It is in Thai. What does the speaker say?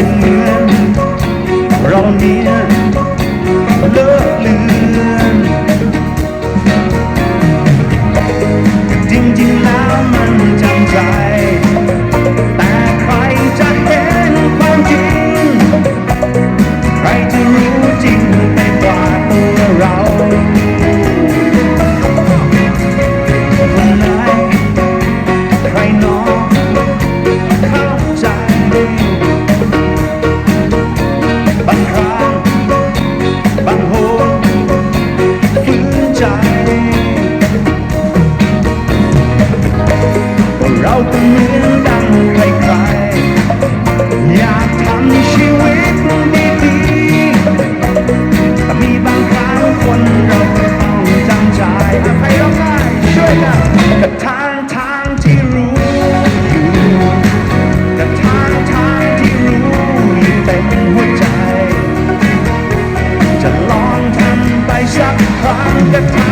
คนเมือนเราเนี่ยเลิกเลือนจริงๆแล้วมันจำใจ แต่ใครจะเห็นความจริง ใครจะรู้จริง เราก็เงมือดังใครๆอยากทำชีวิตดีดีแต่มีบางครั้งคนเราต้องจำใจใครร้องไห้ช่วยกันกับทางทางที่รู้อยู่กับทางทางที่รู้อยู่เต็มหัวใจ จะลองทำไปสักครั้งกับทาง